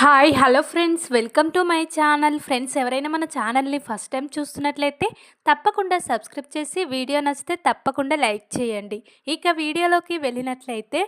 Hi hello friends. Welcome to my channel. Friends ఎవరైనా మన ఛానల్ని ఫస్ట్ టైం చూస్తున్నట్లయితే తప్పకుండా సబ్స్క్రైబ్ చేసి వీడియో నచ్చితే తప్పకుండా లైక్ చేయండి. ఇక వీడియోలోకి వెళ్ళినట్లయితే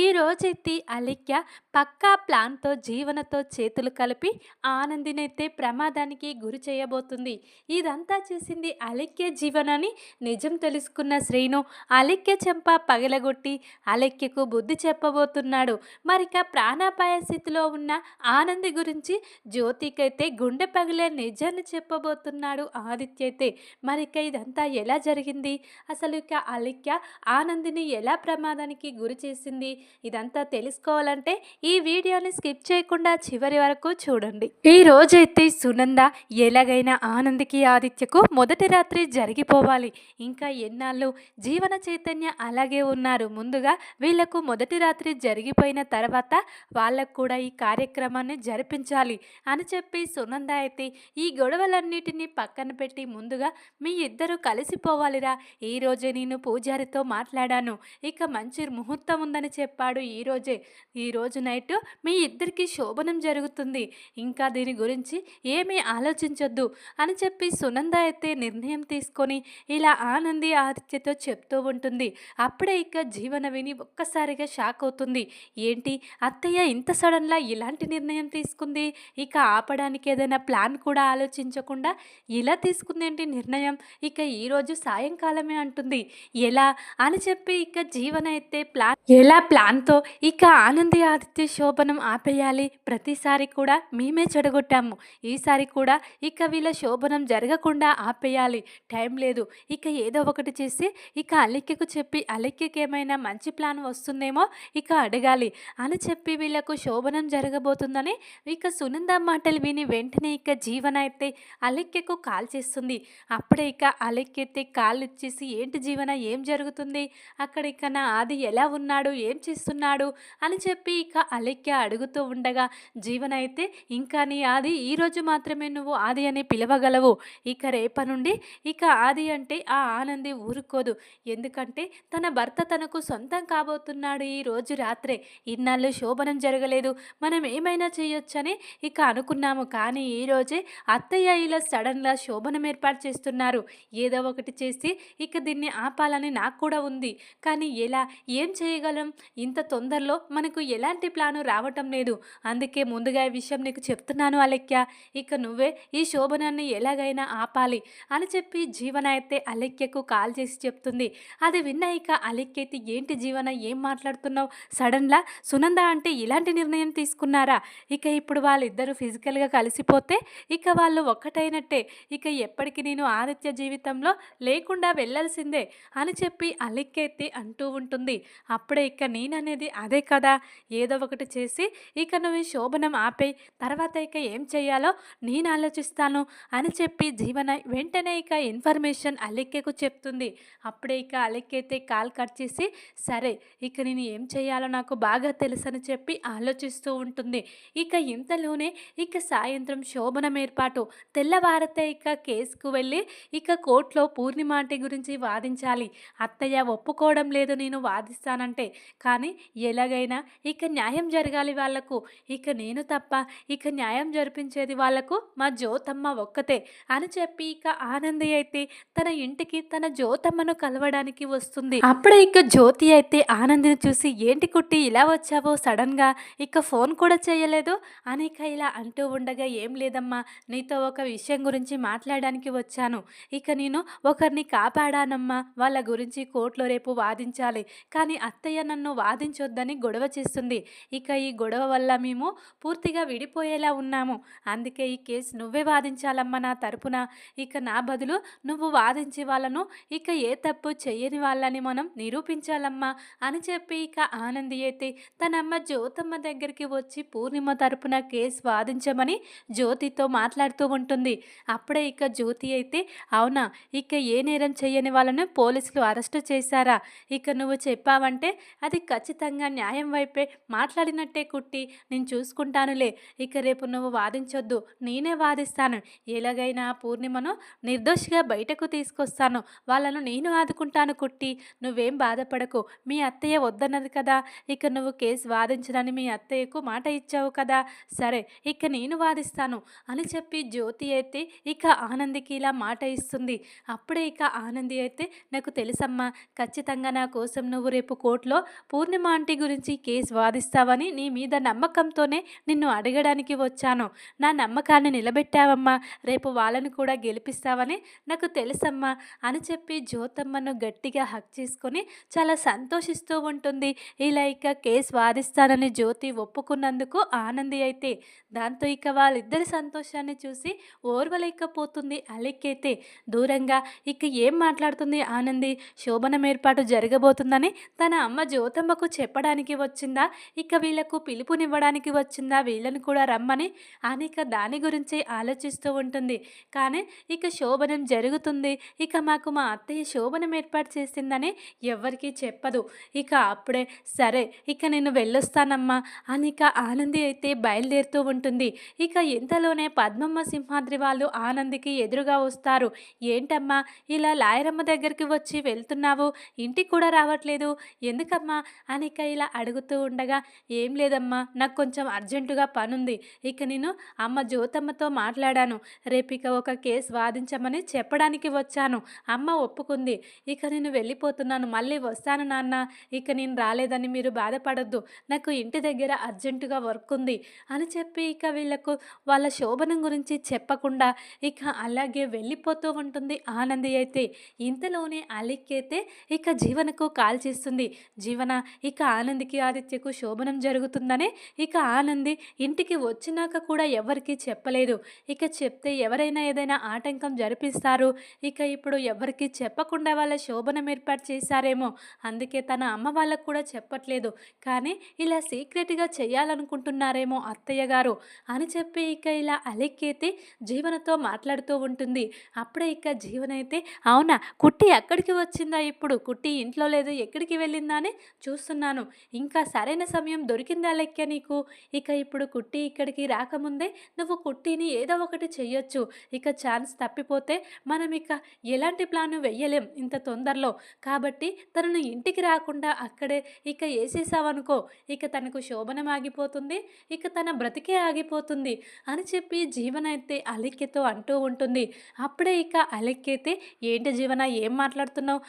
ఈ రోజైతే అలిక్య పక్కా ప్లాన్తో జీవనతో చేతులు కలిపి ఆనందినైతే ప్రమాదానికి గురి చేయబోతుంది. ఇదంతా చేసింది అలిక్య జీవనని నిజం తెలుసుకున్న శ్రీను. అలిక్య చెంప పగలగొట్టి అలిక్యకు బుద్ధి చెప్పబోతున్నాడు. మరిక ప్రాణాపాయ స్థితిలో ఉన్న ఆనంది గురించి జ్యోతికైతే గుండె పగిలే నిజాన్ని చెప్పబోతున్నాడు ఆదిత్య అయితే మరిక ఇదంతా ఎలా జరిగింది? అసలు ఇక అలిక్య ఆనందిని ఎలా ప్రమాదానికి గురి చేసింది? ఇదంతా తెలుసుకోవాలంటే ఈ వీడియోని స్కిప్ చేయకుండా చివరి వరకు చూడండి. ఈ రోజైతే సునంద ఎలాగైనా ఆనందికి ఆదిత్యకు మొదటి రాత్రి జరిగిపోవాలి. ఇంకా ఎన్నాళ్ళు జీవన చైతన్య అలాగే ఉన్నారు. ముందుగా వీళ్ళకు మొదటి రాత్రి జరిగిపోయిన తర్వాత వాళ్ళకు కూడా ఈ కార్యక్రమాన్ని జరిపించాలి అని చెప్పి సునంద అయితే ఈ గొడవలన్నిటినీ పక్కన పెట్టి ముందుగా మీ ఇద్దరు కలిసిపోవాలిరా. ఈ రోజే నేను పూజారితో మాట్లాడాను. ఇక మంచి ముహూర్తం ఉందని చెప్పాడు ఈరోజే ఈరోజు ఈ రోజు నైట్ మీ ఇద్దరికి శోభనం జరుగుతుంది. ఇంకా దీని గురించి ఏమీ ఆలోచించొద్దు అని చెప్పి సునంద అయితే నిర్ణయం తీసుకొని ఇలా ఆనంది ఆదిత్యతో చెప్తూ ఉంటుంది. అప్పుడే ఇక జీవన విని ఒక్కసారిగా షాక్ అవుతుంది. ఏంటి అత్తయ్య ఇంత సడన్లా ఇలాంటి నిర్ణయం తీసుకుంది. ఇక ఆపడానికి ఏదైనా ప్లాన్ కూడా ఆలోచించకుండా ఇలా తీసుకుందేంటి నిర్ణయం? ఇక ఈరోజు సాయంకాలమే అంటుంది. ఎలా? అని చెప్పి ఇక జీవన అయితే ప్లాన్ ఎలా ప్లాన్తో ఇక ఆనంది ఆదిత్య శోభనం ఆపేయాలి. ప్రతిసారి కూడా మేమే చెడగొట్టాము. ఈసారి కూడా ఇక వీళ్ళ శోభనం జరగకుండా ఆపేయాలి. టైం లేదు. ఇక ఏదో ఒకటి చేసి ఇక అలెక్కకు చెప్పి అలెక్కకి ఏమైనా మంచి ప్లాన్ వస్తుందేమో ఇక అడగాలి. అని చెప్పి వీళ్ళకు శోభనం జరగబోతుందని ఇక సునంద మాటలు విని వెంటనే ఇక జీవన అయితే అలెక్యకు కాల్ చేస్తుంది. అప్పుడే ఇక అలెక్యైతే కాల్ ఇచ్చేసి ఏంటి జీవన ఏం జరుగుతుంది? అక్కడ ఇక నా ఆది ఎలా ఉన్నాడు? ఏం చేస్తున్నాడు? అని చెప్పి ఇక అలెక్య అడుగుతూ ఉండగా జీవన అయితే ఇంకా నీ ఆది ఈరోజు మాత్రమే నువ్వు ఆది అని పిలవగలవు. ఇక రేప నుండి ఇక ఆది అంటే ఆ ఆనంది ఊరుకోదు. ఎందుకంటే తన భర్త తనకు సొంతం కాబోతున్నాడు ఈ రోజు రాత్రే. ఇన్నాళ్ళు శోభనం జరగలేదు. మనం ఏమైనా చేయొచ్చని ఇక అనుకున్నాము. కానీ ఈరోజే అత్తయ్య ఇలా సడన్గా శోభనం ఏర్పాటు చేస్తున్నారు. ఏదో ఒకటి చేసి ఇక దీన్ని ఆపాలని నాకు కూడా ఉంది. కానీ ఎలా? ఏం చేయగలం? ఇంత తొందరలో మనకు ఎలాంటి ప్లాను రావటం లేదు. అందుకే ముందుగా ఈ విషయం నీకు చెప్తున్నాను అలెక్య ఇక నువ్వే ఈ శోభనాన్ని ఎలాగైనా ఆపాలి అని చెప్పి జీవన అయితే అలెక్యకు కాల్ చేసి చెప్తుంది. అది విన్న ఇక అలెక్య అయితే ఏంటి జీవన? ఏం మాట్లాడుతున్నావు? సడన్లా సునంద అంటే ఇలాంటి నిర్ణయం తీసుకున్నారా? ఇక ఇప్పుడు వాళ్ళిద్దరూ ఫిజికల్గా కలిసిపోతే ఇక వాళ్ళు ఒక్కటైనట్టే. ఇక ఎప్పటికీ నేను ఆదిత్య జీవితంలో లేకుండా వెళ్ళాల్సిందే అని చెప్పి అలిక్కెత్తి అంటూ ఉంటుంది. అప్పుడే ఇక నేననేది అదే కదా! ఏదో ఒకటి చేసి ఇక నువ్వు శోభనం ఆపే తర్వాత ఇక ఏం చేయాలో నేను ఆలోచిస్తాను అని చెప్పి జీవన వెంటనే ఇక ఇన్ఫర్మేషన్ అలిక్కెకు చెప్తుంది. అప్పుడే ఇక అలెక్కైతే కాల్ కట్ చేసి సరే ఇక నేను ఏం చేయాలో నాకు బాగా తెలుసని చెప్పి ఆలోచిస్తూ ఉంటుంది. ఇక ఇంతలోనే ఇక సాయంత్రం శోభనం ఏర్పాటు. తెల్లవారితే ఇక కేసుకు వెళ్ళి ఇక కోర్టులో పూర్ణిమాంటి గురించి వాదించాలి. అత్తయ్య ఒప్పుకోవడం లేదు నేను వాదిస్తానంటే. కానీ ఎలాగైనా ఇక న్యాయం జరగాలి వాళ్ళకు. ఇక నేను తప్ప ఇక న్యాయం జరిపించేది వాళ్ళకు మా జ్యోతమ్మ ఒక్కతే అని చెప్పి ఇక ఆనంది అయితే తన ఇంటికి తన జ్యోతమ్మను కలవడానికి వస్తుంది. అప్పుడే ఇక జ్యోతి అయితే ఆనందిని చూసి ఏంటి కుట్టి ఇలా వచ్చావో? సడన్గా ఇక ఫోన్ కూడా చేయలేదు. అని అనేక ఇలా అంటూ ఉండగా ఏం లేదమ్మా నీతో ఒక విషయం గురించి మాట్లాడడానికి వచ్చాను. ఇక నేను ఒకరిని కాపాడానమ్మా. వాళ్ళ గురించి కోర్టులో రేపు వాదించాలి. కానీ అత్తయ్య నన్ను వాదించొద్దని గొడవ చేస్తుంది. ఇక ఈ గొడవ వల్ల మేము పూర్తిగా విడిపోయేలా ఉన్నాము. అందుకే ఈ కేసు నువ్వే వాదించాలమ్మా నా తరపున. ఇక నా బదులు నువ్వు వాదించి వాళ్ళను ఇక ఏ తప్పు చేయని వాళ్ళని మనం నిరూపించాలమ్మా అని చెప్పి ఇక ఆనంది అయితే తన అమ్మ జ్యోతమ్మ దగ్గరికి వచ్చి పూర్ణిమ తరపున కేసు వాదించమని జ్యోతితో మాట్లాడుతూ ఉంటుంది. అప్పుడే ఇక జ్యోతి అయితే అవునా ఇక ఏ నేరం చేయని వాళ్ళను పోలీసులు అరెస్టు చేశారా? ఇక నువ్వు చెప్పావంటే అది ఖచ్చితంగా న్యాయం వైపే మాట్లాడినట్టే కుట్టి నేను చూసుకుంటానులే ఇక రేపు నువ్వు వాదించొద్దు నేనే వాదిస్తాను. ఎలాగైనా పూర్ణిమను నిర్దోషిగా బయటకు తీసుకొస్తాను వాళ్ళను నేను ఆదుకుంటాను కుట్టి నువ్వేం బాధపడకు మీ అత్తయ్య వద్దన్నది కదా ఇక నువ్వు కేసు వాదించడానికి మీ అత్తయ్యకు మాట ఇచ్చావు కదా? సరే ఇక నేను వాదిస్తాను. అని చెప్పి జ్యోతి అయితే ఇక ఆనందికి ఇలా మాట ఇస్తుంది. అప్పుడే ఇక ఆనంది అయితే నాకు తెలుసమ్మా ఖచ్చితంగా నా కోసం నువ్వు రేపు కోర్టులో పూర్ణిమ ఆంటీ గురించి కేసు వాదిస్తావని నీ మీద నమ్మకంతోనే నిన్ను అడగడానికి వచ్చాను. నా నమ్మకాన్ని నిలబెట్టావమ్మా రేపు వాళ్ళని కూడా గెలిపిస్తావని నాకు తెలుసమ్మా అని చెప్పి జ్యోతమ్మను గట్టిగా హక్ చేసుకొని చాలా సంతోషిస్తూ ఉంటుంది. ఇలా ఇక కేసు వాదిస్తానని జ్యోతి ఒప్పుకున్నందుకు ఆనంది అయితే దాంతో ఇక వాళ్ళిద్దరి సంతోషాన్ని చూసి ఓర్వలేకపోతుంది. అలెక్కైతే దూరంగా ఇక ఏం మాట్లాడుతుంది ఆనంది? శోభనం ఏర్పాటు జరగబోతుందని తన అమ్మ జ్యోతమ్మకు చెప్పడానికి వచ్చిందా? ఇక వీళ్ళకు పిలుపునివ్వడానికి వచ్చిందా? వీళ్ళని కూడా రమ్మని అనేక దాని గురించే ఆలోచిస్తూ ఉంటుంది. కానీ ఇక శోభనం జరుగుతుంది. ఇక మాకు మా అత్తయ్య శోభనం ఏర్పాటు చేసిందని ఎవరికీ చెప్పదు. ఇక అప్పుడే సరే ఇక నేను వెళ్ళొస్తానమ్మా అని ఇక ఆనంది అయితే బయలుదేరుతూ ఉంటుంది. ఇక ఇంతలోనే పద్మమ్మ సింహాద్రి వాళ్ళు ఆనందికి ఎదురుగా వస్తారు. ఏంటమ్మా ఇలా లాయరమ్మ దగ్గరికి వచ్చి వెళ్తున్నావు? ఇంటికి కూడా రావట్లేదు. ఎందుకమ్మా? అని ఇలా అడుగుతూ ఉండగా ఏం లేదమ్మా నాకు కొంచెం అర్జెంటుగా పనుంది. ఇక నేను అమ్మ జ్యోతమ్మతో మాట్లాడాను. రేపు ఇక ఒక కేసు వాదించమని చెప్పడానికి వచ్చాను. అమ్మ ఒప్పుకుంది. ఇక నేను వెళ్ళిపోతున్నాను. మళ్ళీ వస్తాను నాన్న. ఇక నేను రాలేదని మీరు బాధపడద్దు. నాకు ఇంటి దగ్గర అర్జెంటుగా వర్క్ ఉంది. అని చెప్పి ఇక వీళ్ళకు వాళ్ళ శోభనం గురించి చెప్పకుండా ఇక అలాగే వెళ్ళిపోతూ ఉంటుంది. ఆనంది అయితే ఇంతలోనే అలిక్కైతే ఇక జీవనకు కాల్ చేస్తుంది. జీవన ఇక ఆనందికి ఆదిత్యకు శోభనం జరుగుతుందనే ఇక ఆనంది ఇంటికి వచ్చినాక కూడా ఎవరికీ చెప్పలేదు. ఇక చెప్తే ఎవరైనా ఏదైనా ఆటంకం జరిపిస్తారు. ఇక ఇప్పుడు ఎవరికి చెప్పకుండా వాళ్ళ శోభనం ఏర్పాటు చేశారేమో. అందుకే తన అమ్మ వాళ్ళకు కూడా చెప్పట్లేదు. కానీ ఇలా సీక్రెట్గా చేయాలనుకుంటున్నారు చేయాలనుకుంటున్నారేమో అత్తయ్య గారు అని చెప్పి ఇక ఇలా అలెక్కైతే జీవనతో మాట్లాడుతూ ఉంటుంది. అప్పుడే ఇక జీవన అయితే అవునా? కుట్టి ఎక్కడికి వచ్చిందా ఇప్పుడు? కుట్టి ఇంట్లో లేదు ఎక్కడికి వెళ్ళిందా అని చూస్తున్నాను. ఇంకా సరైన సమయం దొరికిందా లెక్క నీకు? ఇక ఇప్పుడు కుట్టి ఇక్కడికి రాకముందే నువ్వు కుట్టిని ఏదో ఒకటి చెయ్యొచ్చు. ఇక ఛాన్స్ తప్పిపోతే మనం ఇక ఎలాంటి ప్లాను వెయ్యలేం ఇంత తొందరలో. కాబట్టి తనను ఇంటికి రాకుండా అక్కడే ఇక వేసేసావనుకో ఇక తనకు శోభనం ఆగిపోతుంది. ఇక తన బ్రతికే ఆగిపోతుంది అని చెప్పి జీవన అయితే అలిక్యతో అంటూ ఉంటుంది. అప్పుడే ఇక అలిక్యతే ఏంటి జీవన ఏం మాట్లాడుతున్నావు?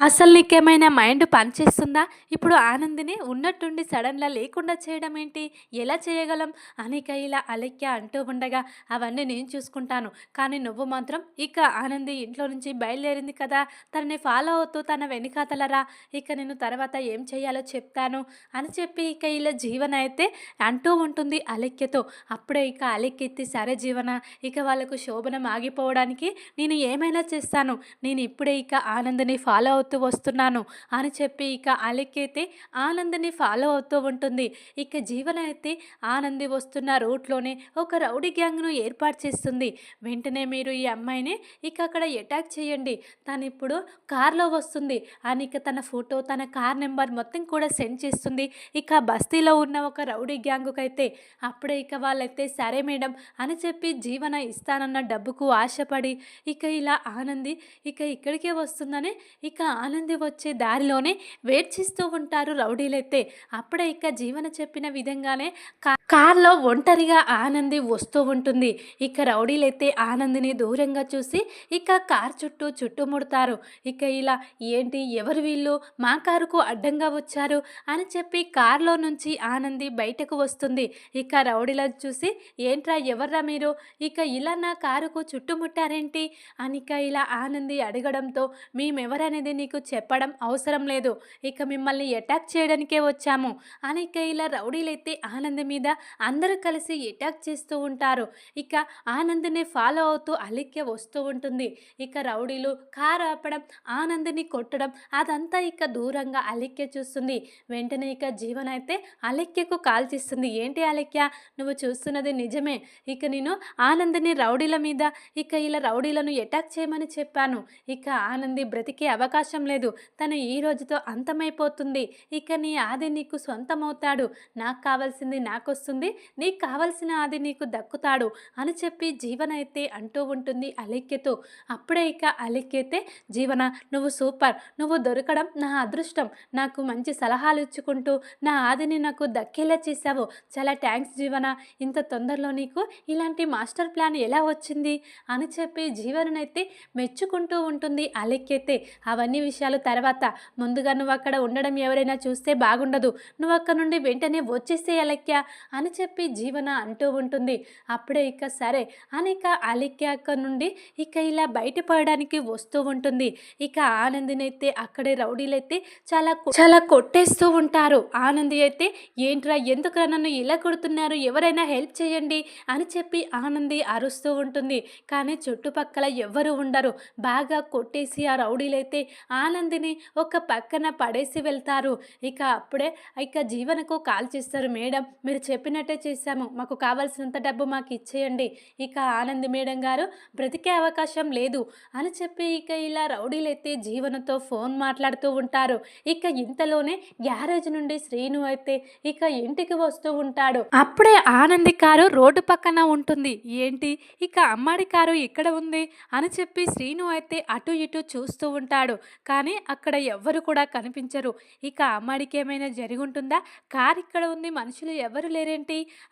అసలు నీకేమైనా మైండ్ పనిచేస్తుందా? ఇప్పుడు ఆనందిని ఉన్నట్టుండి సడన్లా లేకుండా చేయడం ఏంటి? ఎలా చేయగలం? అనిక ఇలా అలెక్య అంటూ ఉండగా అవన్నీ నేను చూసుకుంటాను. కానీ నువ్వు మాత్రం ఇక ఆనంది ఇంట్లో నుంచి బయలుదేరింది కదా? తనని ఫాలో అవుతూ తన వెనుకాతలరా? ఇక నేను తర్వాత ఏం చేయాలో చెప్తాను అని చెప్పి ఇక ఇలా జీవన అయితే అంటూ ఉంటుంది అలెక్యతో అప్పుడే ఇక అలెక్కెత్తి సరే జీవన ఇక వాళ్ళకు శోభనం ఆగిపోవడానికి నేను ఏమైనా చేస్తాను. నేను ఇప్పుడే ఇక ఆనందిని ఫాలో అవుతూ వస్తున్నాను అని చెప్పి ఇక అలెక్కైతే ఆనందిని ఫాలో అవుతూ ఉంటుంది. ఇక జీవన అయితే ఆనంది వస్తున్న రూట్లోనే ఒక రౌడీ గ్యాంగ్ను ఏర్పాటు చేస్తుంది. వెంటనే మీరు ఈ అమ్మాయిని ఇక అక్కడ అటాక్ చేయండి. తను ఇప్పుడు కార్లో వస్తుంది. అని ఇక తన ఫోటో తన కార్ నెంబర్ మొత్తం కూడా సెండ్ చేస్తుంది. ఇక బస్తీలో ఉన్న ఒక రౌడీ గ్యాంగుకి అయితే అప్పుడే ఇక వాళ్ళైతే సరే మేడం అని చెప్పి జీవన ఇస్తానన్న డబ్బుకు ఆశపడి ఇక ఇలా ఆనంది ఇక ఇక్కడికే వస్తుందని ఇక ఆనంది వచ్చే దారిలోనే వెయిట్ చేస్తూ ఉంటారు రౌడీలైతే. అప్పుడే ఇక జీవన చెప్పిన విధంగానే కా- కార్లో ఒంటరిగా ఆనంది వస్తూ ఉంటుంది. ఇక రౌడీలైతే ఆనందిని దూరంగా చూసి ఇక కార్ చుట్టూ చుట్టుముడతారు. ఇక ఇలా ఏంటి ఎవరు వీళ్ళు? మా కారుకు అడ్డంగా వచ్చారు అని చెప్పి కారులో నుంచి ఆనంది బయటకు వస్తుంది. ఇక రౌడీలను చూసి ఏంట్రా ఎవర్రా మీరు? ఇక ఇలా నా కారుకు చుట్టుముట్టారేంటి? అని ఇక ఇలా ఆనంది అడగడంతో మేమెవరనేది నీకు చెప్పడం అవసరం లేదు. ఇక మిమ్మల్ని అటాక్ చేయడానికే వచ్చాము అని ఇక ఇలా రౌడీలైతే ఆనంది మీద అందరూ కలిసి అటాక్ చేస్తూ ఉంటారు. ఇక ఆనంద్ని ఫాలో అవుతూ అలిక్య వస్తూ ఉంటుంది. ఇక రౌడీలు కారు ఆపడం ఆనంద్ని కొట్టడం అదంతా ఇక దూరంగా అలిక్య చూస్తుంది. వెంటనే ఇక జీవన్ అయితే అలిక్యకు కాల్ చేస్తుంది. ఏంటి అలిక్య? నువ్వు చూస్తున్నది నిజమే. ఇక నేను ఆనంద్ని రౌడీల మీద ఇక ఇలా రౌడీలను అటాక్ చేయమని చెప్పాను. ఇక ఆనంది బ్రతికే అవకాశం లేదు. తను ఈ రోజుతో అంతమైపోతుంది. ఇక నీ ఆది నీకు సొంతమవుతాడు. నాకు కావాల్సింది నాకు వస్తుంది. నీకు కావలసిన అది నీకు దక్కుతాడు అని చెప్పి జీవనైతే అంటూ ఉంటుంది అలెక్యతో. అప్పుడే ఇక అలెక్యతే జీవన నువ్వు సూపర్ నువ్వు దొరకడం నా అదృష్టం. నాకు మంచి సలహాలు ఇచ్చుకుంటూ నా ఆదిని నాకు దక్కేలా చేశావు. చాలా థ్యాంక్స్ జీవన ఇంత తొందరలో నీకు ఇలాంటి మాస్టర్ ప్లాన్ ఎలా వచ్చింది? అని చెప్పి జీవననైతే మెచ్చుకుంటూ ఉంటుంది అలెక్యతే. అవన్నీ విషయాలు తర్వాత. ముందుగా నువ్వు అక్కడ ఉండడం ఎవరైనా చూస్తే బాగుండదు. నువ్వు అక్కడ నుండి వెంటనే వచ్చేసే అలెక్య అని చెప్పి జీవన అంటూ ఉంటుంది. అప్పుడే ఇక సరే అని ఇక అలిక్యాక నుండి ఇక ఇలా బయటపడడానికి వస్తూ ఉంటుంది. ఇక ఆనందినైతే అక్కడే రౌడీలైతే చాలా చాలా కొట్టేస్తూ ఉంటారు. ఆనంది అయితే ఏంట్రా ఎందుకురా నన్ను ఇలా కొడుతున్నారు? ఎవరైనా హెల్ప్ చేయండి అని చెప్పి ఆనంది అరుస్తూ ఉంటుంది. కానీ చుట్టుపక్కల ఎవ్వరు ఉండరు. బాగా కొట్టేసి ఆ రౌడీలైతే ఆనందిని ఒక పక్కన పడేసి వెళ్తారు. ఇక అప్పుడే ఇక జీవనకు కాల్ చేస్తారు. మేడం మీరు చెప్పినట్టే చేశాము. మాకు కావాల్సినంత డబ్బు మాకు ఇచ్చేయండి. ఇక ఆనంది మేడం గారు బ్రతికే అవకాశం లేదు అని చెప్పి ఇక ఇలా రౌడీలైతే జీవనతో ఫోన్ మాట్లాడుతూ ఉంటారు. ఇక ఇంతలోనే గ్యారేజ్ నుండి శ్రీను అయితే ఇక ఇంటికి వస్తూ ఉంటాడు. అప్పుడే ఆనంది కారు రోడ్డు పక్కన ఉంటుంది. ఏంటి? ఇక అమ్మాడి కారు ఇక్కడ ఉంది అని చెప్పి శ్రీను అయితే అటు ఇటు చూస్తూ ఉంటాడు. కానీ అక్కడ ఎవ్వరు కూడా కనిపించరు. ఇక అమ్మాడికి ఏమైనా జరిగి ఉంటుందా? కారు ఇక్కడ ఉంది. మనుషులు ఎవరు లేరే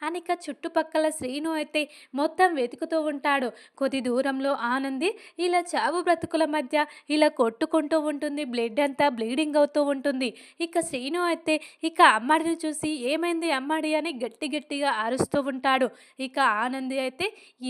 అని ఇక చుట్టుపక్కల శ్రీను అయితే మొత్తం వెతుకుతూ ఉంటాడు. కొద్ది దూరంలో ఆనంది ఇలా చావు బ్రతుకుల మధ్య ఇలా కొట్టుకుంటూ ఉంటుంది. బ్లడ్ అంతా బ్లీడింగ్ అవుతూ ఉంటుంది. ఇక శ్రీను అయితే ఇక అమ్మాడిని చూసి ఏమైంది అమ్మాడి అని గట్టి గట్టిగా అరుస్తూ ఉంటాడు. ఇక ఆనంది అయితే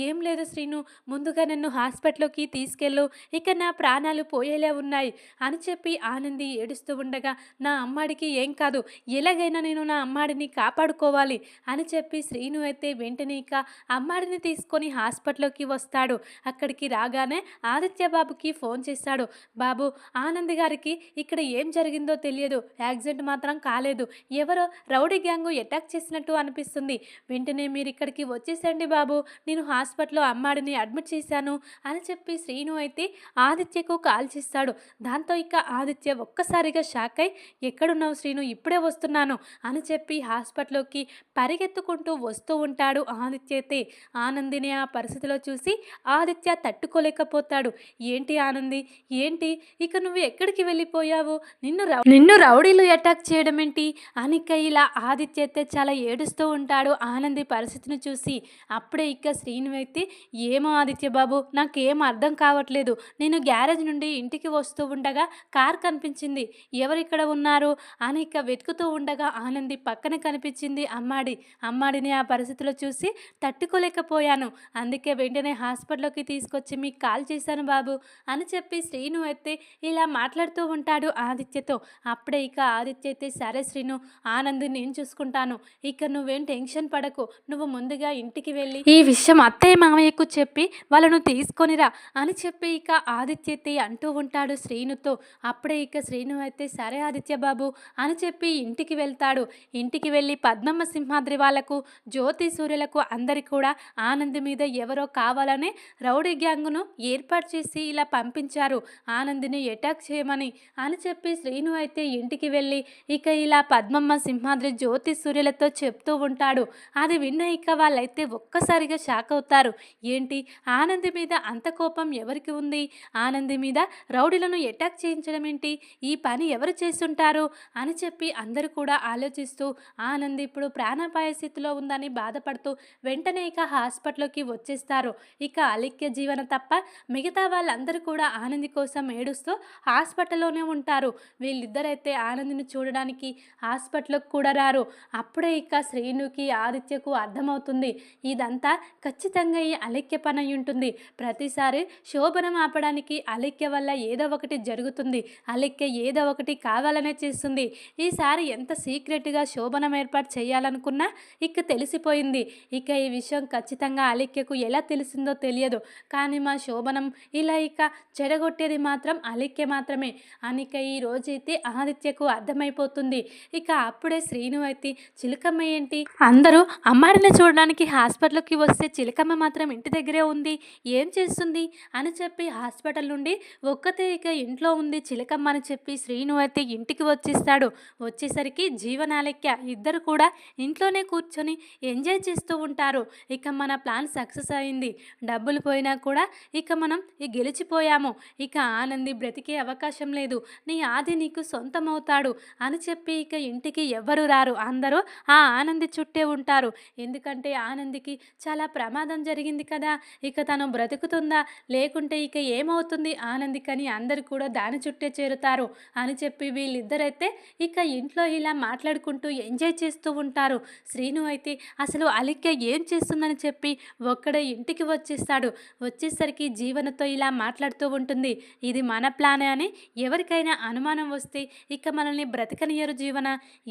ఏం లేదు శ్రీను ముందుగా నన్ను హాస్పిటల్లోకి తీసుకెళ్ళు. ఇక నా ప్రాణాలు పోయేలా ఉన్నాయి అని చెప్పి ఆనంది ఏడుస్తూ ఉండగా నా అమ్మాడికి ఏం కాదు. ఎలాగైనా నేను నా అమ్మాడిని కాపాడుకోవాలి అని చెప్పి శ్రీను అయితే వెంటనే ఇక అమ్మాడిని తీసుకొని హాస్పిటల్లోకి వస్తాడు. అక్కడికి రాగానే ఆదిత్య బాబుకి ఫోన్ చేస్తాడు. బాబు ఆనంద్ గారికి ఇక్కడ ఏం జరిగిందో తెలియదు. యాక్సిడెంట్ మాత్రం కాలేదు. ఎవరో రౌడీ గ్యాంగు అటాక్ చేసినట్టు అనిపిస్తుంది. వెంటనే మీరు ఇక్కడికి వచ్చేసండి బాబు. నేను హాస్పిటల్లో అమ్మాడిని అడ్మిట్ చేశాను అని చెప్పి శ్రీను అయితే ఆదిత్యకు కాల్ చేస్తాడు. దాంతో ఇక ఆదిత్య ఒక్కసారిగా షాక్ అయి ఎక్కడున్నావు శ్రీను? ఇప్పుడే వస్తున్నాను అని చెప్పి హాస్పిటల్లోకి పరి పరిగెత్తుకుంటూ వస్తూ ఉంటాడు ఆదిత్యతే. ఆనందిని ఆ పరిస్థితిలో చూసి ఆదిత్య తట్టుకోలేకపోతాడు. ఏంటి ఆనంది? ఏంటి? ఇక నువ్వు ఎక్కడికి వెళ్ళిపోయావు? నిన్ను రౌ నిన్ను రౌడీలు అటాక్ చేయడం ఏంటి అనిక ఇలా ఆదిత్యతే చాలా ఏడుస్తూ ఉంటాడు ఆనంది పరిస్థితిని చూసి. అప్పుడే ఇక శ్రీను అయితే ఏమో ఆదిత్య బాబు నాకేం అర్థం కావట్లేదు. నేను గ్యారేజ్ నుండి ఇంటికి వస్తూ ఉండగా కార్ కనిపించింది. ఎవరిక్కడ ఉన్నారు? అని ఇక వెతుకుతూ ఉండగా ఆనంది పక్కన కనిపించింది అమ్మాడి. అమ్మాడిని ఆ పరిస్థితిలో చూసి తట్టుకోలేకపోయాను. అందుకే వెంటనే హాస్పిటల్లోకి తీసుకొచ్చి మీకు కాల్ చేశాను బాబు అని చెప్పి శ్రీను అయితే ఇలా మాట్లాడుతూ ఉంటాడు ఆదిత్యతో. అప్పుడే ఇక ఆదిత్య అయితే సరే శ్రీను ఆనంద్ నేను చూసుకుంటాను. ఇక నువ్వేం టెన్షన్ పడకు నువ్వు ముందుగా ఇంటికి వెళ్ళి ఈ విషయం అత్తయ్య మామయ్యకు చెప్పి వాళ్ళను తీసుకొనిరా అని చెప్పి ఇక ఆదిత్య అయితే అంటూ ఉంటాడు శ్రీనుతో. అప్పుడే ఇక శ్రీను అయితే సరే ఆదిత్య బాబు అని చెప్పి ఇంటికి వెళ్తాడు. ఇంటికి వెళ్ళి పద్మమ్మ సింహాద్రి వాళ్ళకు జ్యోతి సూర్యులకు అందరి కూడా ఆనంద్ మీద ఎవరో కావాలనే రౌడీ గ్యాంగ్ను ఏర్పాటు చేసి ఇలా పంపించారు. ఆనందిని అటాక్ చేయమని అని చెప్పి శ్రీను అయితే ఇంటికి వెళ్ళి ఇక ఇలా పద్మమ్మ సింహాద్రి జ్యోతి సూర్యులతో చెప్తూ ఉంటాడు. అది విన్న ఇక వాళ్ళైతే ఒక్కసారిగా షాక్ అవుతారు. ఏంటి? ఆనంది మీద అంత కోపం ఎవరికి ఉంది? ఆనంది మీద రౌడీలను అటాక్ చేయించడం ఏంటి? ఈ పని ఎవరు చేస్తుంటారు? అని చెప్పి అందరూ కూడా ఆలోచిస్తూ ఆనంద్ ఇప్పుడు ప్రాణాపాయ స్థితిలో ఉందని బాధపడుతూ వెంటనే ఇక హాస్పిటల్కి వచ్చేస్తారు. ఇక అలిక్య జీవన తప్ప మిగతా వాళ్ళందరూ కూడా ఆనంది కోసం ఏడుస్తూ హాస్పిటల్లోనే ఉంటారు. వీళ్ళిద్దరైతే ఆనందిని చూడడానికి హాస్పిటల్కి కూడా రారు. అప్పుడే ఇక శ్రీనుకి ఆదిత్యకు అర్థమవుతుంది. ఇదంతా ఖచ్చితంగా ఈ అలిక్య పని ఉంటుంది. ప్రతిసారి శోభనం ఆపడానికి అలిక్య వల్ల ఏదో ఒకటి జరుగుతుంది. అలిక్య ఏదో ఒకటి కావాలనే చేస్తుంది. ఈసారి ఎంత సీక్రెట్గా శోభనం ఏర్పాటు చేయాలనుకున్నా ఇక తెలిసిపోయింది. ఇక ఈ విషయం ఖచ్చితంగా అలిక్యకు ఎలా తెలిసిందో తెలియదు. కానీ మా శోభనం ఇలా ఇక చెడగొట్టేది మాత్రం అలిక్య మాత్రమే. అనిక ఈ రోజైతే ఆదిత్యకు అర్థమైపోతుంది. ఇక అప్పుడే శ్రీను అయితే చిలకమ్మ ఏంటి? అందరూ అమ్మారిని చూడడానికి హాస్పిటల్కి వస్తే చిలకమ్మ మాత్రం ఇంటి దగ్గరే ఉంది. ఏం చేస్తుంది? అని చెప్పి హాస్పిటల్ నుండి ఒక్కతే ఇక ఇంట్లో ఉంది చిలకమ్మ అని చెప్పి శ్రీను అయితే ఇంటికి వచ్చేస్తాడు. వచ్చేసరికి జీవనాలెక్య ఇద్దరు కూడా ఇంట్లో ఇంట్లోనే కూర్చొని ఎంజాయ్ చేస్తూ ఉంటారు. ఇక మన ప్లాన్ సక్సెస్ అయింది. డబ్బులు పోయినా కూడా ఇక మనం ఈ గెలిచిపోయాము. ఇక ఆనంది బ్రతికే అవకాశం లేదు. నీ ఆది నీకు సొంతమవుతాడు అని చెప్పి ఇక ఇంటికి ఎవ్వరు రారు. అందరూ ఆ ఆనంది చుట్టే ఉంటారు. ఎందుకంటే ఆనందికి చాలా ప్రమాదం జరిగింది కదా. ఇక తను బ్రతుకుతుందా? లేకుంటే ఇక ఏమవుతుంది ఆనందికని అందరు కూడా దాని చుట్టే చేరుతారు అని చెప్పి వీళ్ళిద్దరైతే ఇక ఇంట్లో ఇలా మాట్లాడుకుంటూ ఎంజాయ్ చేస్తూ ఉంటారు. శ్రీను అయితే అసలు అలిక్య ఏం చేస్తుందని చెప్పి ఒక్కడే ఇంటికి వచ్చేస్తాడు. వచ్చేసరికి జీవనతో ఇలా మాట్లాడుతూ ఉంటుంది. ఇది మన ప్లానే అని ఎవరికైనా అనుమానం వస్తే ఇక మనల్ని బ్రతకనియరు జీవన.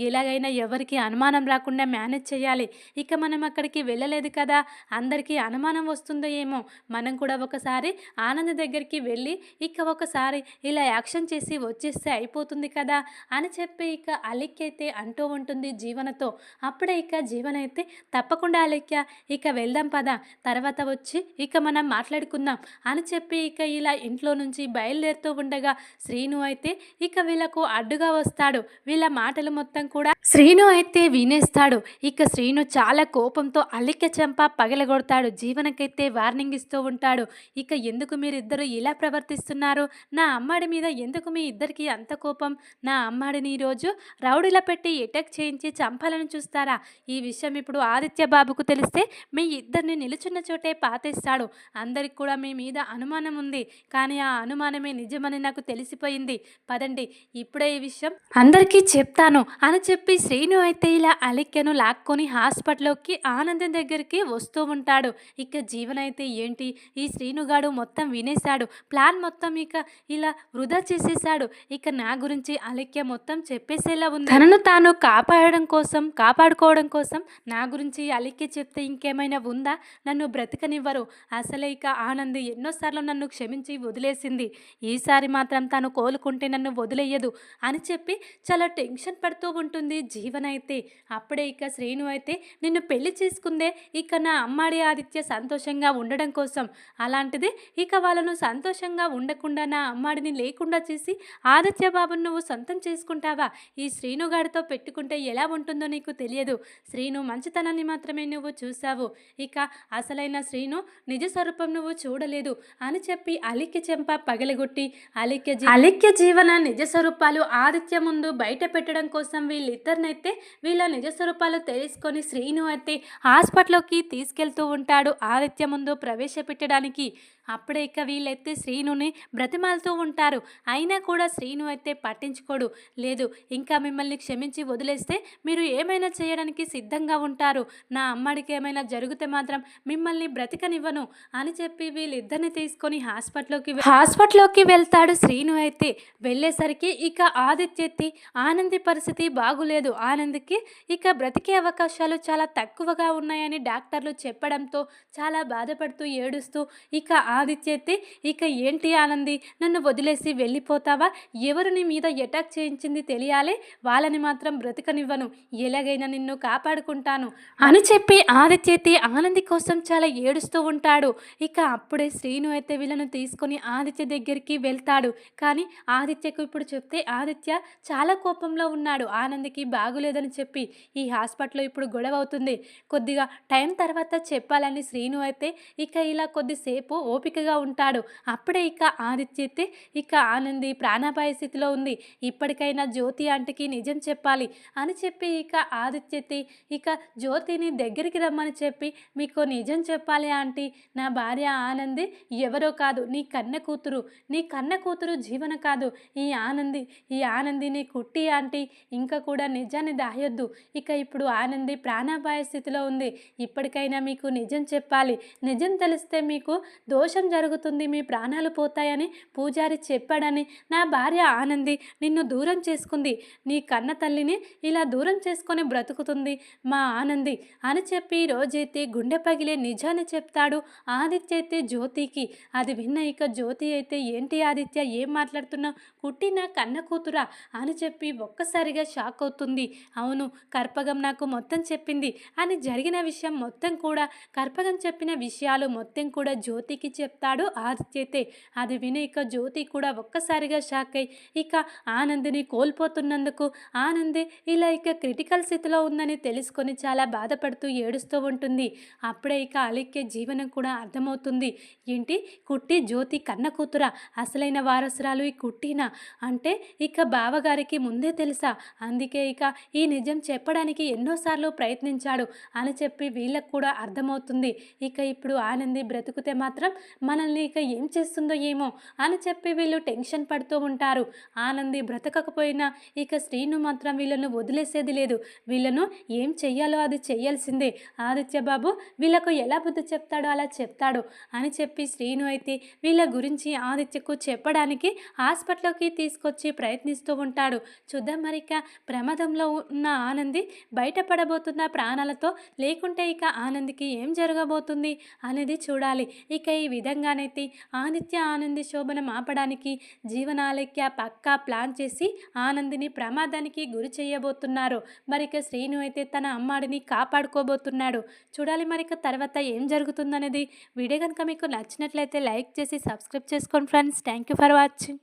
ఎలాగైనా ఎవరికి అనుమానం రాకుండా మేనేజ్ చేయాలి. ఇక మనం అక్కడికి వెళ్ళలేదు కదా అందరికీ అనుమానం వస్తుందో ఏమో. మనం కూడా ఒకసారి ఆనంద్ దగ్గరికి వెళ్ళి ఇక ఒకసారి ఇలా యాక్షన్ చేసి వచ్చేస్తే అయిపోతుంది కదా అని చెప్పి ఇక అలిక్య అయితే అంటూ ఉంటుంది జీవనతో. అప్పుడే ఇక జీవన అయితే తప్పకుండా అలిక్య ఇక వెళ్దాం పదా తర్వాత వచ్చి ఇక మనం మాట్లాడుకుందాం అని చెప్పి ఇక ఇలా ఇంట్లో నుంచి బయలుదేరుతూ ఉండగా శ్రీను అయితే ఇక వీళ్ళకు అడ్డుగా వస్తాడు. వీళ్ళ మాటలు మొత్తం కూడా శ్రీను అయితే వినేస్తాడు. ఇక శ్రీను చాలా కోపంతో అలిక్య చెంప పగలగొడతాడు. జీవనకైతే వార్నింగ్ ఇస్తూ ఉంటాడు. ఇక ఎందుకు మీరిద్దరు ఇలా ప్రవర్తిస్తున్నారు? నా అమ్మాడి మీద ఎందుకు మీ ఇద్దరికి అంత కోపం? నా అమ్మాడిని ఈరోజు రౌడీల పెట్టి అటాక్ చేయించి చంపాలని చూస్తారా? ఈ విషయం ఇప్పుడు ఆదిత్య బాబుకు తెలిస్తే మీ ఇద్దరిని నిలుచున్న చోటే పాతేస్తాడు. అందరికి కూడా మీ మీద అనుమానం ఉంది. కానీ ఆ అనుమానమే నిజమని నాకు తెలిసిపోయింది. పదండి ఇప్పుడే ఈ విషయం అందరికీ చెప్తాను. అని చెప్పి శ్రీను అయితే ఇలా అలిక్యను లాక్కొని హాస్పిటల్లోకి ఆనందం దగ్గరికి వస్తూ ఉంటాడు. ఇక జీవన అయితే ఏంటి? ఈ శ్రీనుగాడు మొత్తం వినేశాడు. ప్లాన్ మొత్తం ఇక ఇలా వృధా చేసేశాడు. ఇక నా గురించి అలిక్య మొత్తం చెప్పేసేలా ఉంది. తనను తాను కాపాడడం కోసం కాపాడుకోవడం కోసం నా గురించి అలిక్కి చెప్తే ఇంకేమైనా ఉందా? నన్ను బ్రతకనివ్వరు. అసలే ఇక ఆనంద్ ఎన్నోసార్లు నన్ను క్షమించి వదిలేసింది. ఈసారి మాత్రం తను కోలుకుంటే నన్ను వదిలేయదు అని చెప్పి చాలా టెన్షన్ పడుతూ ఉంటుంది జీవన అయితే. అప్పుడే ఇక శ్రీను అయితే నిన్ను పెళ్ళి చేసుకుందే ఇక నా అమ్మాడి ఆదిత్య సంతోషంగా ఉండడం కోసం. అలాంటిది ఇక వాళ్ళను సంతోషంగా ఉండకుండా నా అమ్మాడిని లేకుండా చేసి ఆదిత్య బాబును నువ్వు సొంతం చేసుకుంటావా? ఈ శ్రీనుగాడితో పెట్టుకుంటే ఎలా ఉంటుందో నీకు తెలియదు. శ్రీను మంచితనాన్ని మాత్రమే నువ్వు చూసావు ఇక అసలైన శ్రీను నిజ స్వరూపం నువ్వు చూడలేదు అని చెప్పి అలిక్య చెంప పగలగొట్టి అలిక్య అలిక్య జీవన నిజ స్వరూపాలు ఆదిత్య ముందు బయట పెట్టడం కోసం వీళ్ళిద్దరినైతే వీళ్ళ నిజ స్వరూపాలు తెలుసుకొని శ్రీను అయితే హాస్పిటల్లోకి తీసుకెళ్తూ ఉంటాడు ఆదిత్య ముందు ప్రవేశపెట్టడానికి. అప్పుడే ఇక వీళ్ళైతే శ్రీనుని బ్రతిమాలుతూ ఉంటారు. అయినా కూడా శ్రీను అయితే పట్టించుకోడు. లేదు ఇంకా మిమ్మల్ని క్షమించి వదిలేస్తే మీరు ఏమైనా చేయడానికి సిద్ధంగా ఉంటారు. నా అమ్మడికి ఏమైనా జరిగితే మాత్రం మిమ్మల్ని బ్రతికనివ్వను అని చెప్పి వీళ్ళిద్దరిని తీసుకొని హాస్పిటల్లోకి హాస్పిటల్లోకి వెళ్తాడు శ్రీను అయితే. వెళ్ళేసరికి ఇక ఆదిత్యతి ఆనంది పరిస్థితి బాగులేదు. ఆనందికి ఇక బ్రతికే అవకాశాలు చాలా తక్కువగా ఉన్నాయని డాక్టర్లు చెప్పడంతో చాలా బాధపడుతూ ఏడుస్తూ ఇక ఆదిత్యతే ఇక ఏంటి ఆనంది? నన్ను వదిలేసి వెళ్ళిపోతావా? ఎవరు నీ మీద అటాక్ చేయించింది తెలియాలి? వాళ్ళని మాత్రం బ్రతకనివ్వను. ఎలాగైనా నిన్ను కాపాడుకుంటాను. అని చెప్పి ఆదిత్యతి ఆనంది కోసం చాలా ఏడుస్తూ ఉంటాడు. ఇక అప్పుడే శ్రీను అయితే వీళ్ళను తీసుకొని ఆదిత్య దగ్గరికి వెళ్తాడు. కానీ ఆదిత్యకు ఇప్పుడు చెప్తే ఆదిత్య చాలా కోపంలో ఉన్నాడు. ఆనందికి బాగులేదని చెప్పి ఈ హాస్పిటల్లో ఇప్పుడు గొడవ అవుతుంది కొద్దిగా టైం తర్వాత చెప్పాలని శ్రీను అయితే ఇక ఇలా కొద్దిసేపు ఓపికగా ఉంటాడు. అప్పుడే ఇక ఆదిత్యతే ఇక ఆనంది ప్రాణాపాయ స్థితిలో ఉంది. ఇప్పటికైనా జ్యోతి ఆంటీకి నిజం చెప్పాలి అని చెప్పి ఇక ఆదిత్యతి ఇక జ్యోతిని దగ్గరికి రమ్మని చెప్పి మీకు నిజం చెప్పాలి ఆంటీ. నా భార్య ఆనంది ఎవరో కాదు. నీ కన్న కూతురు. నీ కన్న కూతురు జీవన కాదు. ఈ ఆనంది ఈ ఆనందిని కుట్టి ఆంటీ ఇంకా కూడా నిజాన్ని దాయొద్దు. ఇక ఇప్పుడు ఆనంది ప్రాణాపాయ స్థితిలో ఉంది. ఇప్పటికైనా మీకు నిజం చెప్పాలి. నిజం తెలిస్తే మీకు దోష జరుగుతుంది మీ ప్రాణాలు పోతాయని పూజారి చెప్పాడని నా భార్య ఆనంది నిన్ను దూరం చేసుకుంది. నీ కన్న తల్లిని ఇలా దూరం చేసుకొని బ్రతుకుతుంది మా ఆనంది అని చెప్పి రోజైతే గుండె పగిలే నిజాన్ని చెప్తాడు ఆదిత్య అయితే జ్యోతికి. అది విన్న ఇక జ్యోతి అయితే ఏంటి ఆదిత్య ఏం మాట్లాడుతున్నావు? కుట్టిన కన్న కూతురా? అని చెప్పి ఒక్కసారిగా షాక్ అవుతుంది. అవును కర్పగం నాకు మొత్తం చెప్పింది అని జరిగిన విషయం మొత్తం కూడా కర్పగం చెప్పిన విషయాలు మొత్తం కూడా జ్యోతికి చెప్తాడు ఆదిత్యతే. అది విని ఇక జ్యోతి కూడా ఒక్కసారిగా షాక్ అయి ఇక ఆనందిని కోల్పోతున్నందుకు ఆనంది ఇలా ఇక క్రిటికల్ స్థితిలో ఉందని తెలుసుకొని చాలా బాధపడుతూ ఏడుస్తూ ఉంటుంది. అప్పుడే ఇక అలిక్కే జీవనం కూడా అర్థమవుతుంది. ఏంటి? కుట్టి జ్యోతి కన్న కూతురా? అసలైన వారసురాలు ఈ కుట్టినా? అంటే ఇక బావగారికి ముందే తెలుసా? అందుకే ఇక ఈ నిజం చెప్పడానికి ఎన్నోసార్లు ప్రయత్నించాడు అని చెప్పి వీళ్ళకు కూడా అర్థమవుతుంది. ఇక ఇప్పుడు ఆనంది బ్రతుకుతే మాత్రం మనల్ని ఇక ఏం చేస్తుందో ఏమో అని చెప్పి వీళ్ళు టెన్షన్ పడుతూ ఉంటారు. ఆనంది బ్రతకకపోయినా ఇక శ్రీను మాత్రం వీళ్ళను వదిలేసేది లేదు. వీళ్ళను ఏం చెయ్యాలో అది చెయ్యాల్సిందే. ఆదిత్య బాబు వీళ్ళకు ఎలా బుద్ధి చెప్తాడో అలా చెప్తాడు అని చెప్పి శ్రీను అయితే వీళ్ళ గురించి ఆదిత్యకు చెప్పడానికి హాస్పిటల్కి తీసుకొచ్చి ప్రయత్నిస్తూ ఉంటాడు. చూద్దాం మరిక ప్రమాదంలో ఉన్న ఆనంది బయటపడబోతున్న ప్రాణాలతో లేకుంటే ఇక ఆనందికి ఏం జరగబోతుంది అనేది చూడాలి. ఇక ఈ విధంగానైతే ఆదిత్య ఆనంది శోభనం ఆపడానికి జీవనాలక్య పక్కా ప్లాన్ చేసి ఆనందిని ప్రమాదానికి గురి చేయబోతున్నారు. మరిక శ్రీను అయితే తన అమ్మాడిని కాపాడుకోబోతున్నాడు. చూడాలి మరిక తర్వాత ఏం జరుగుతుందనేది. వీడియో కనుక మీకు నచ్చినట్లయితే లైక్ చేసి సబ్స్క్రైబ్ చేసుకోండి friends. Thank you for watching.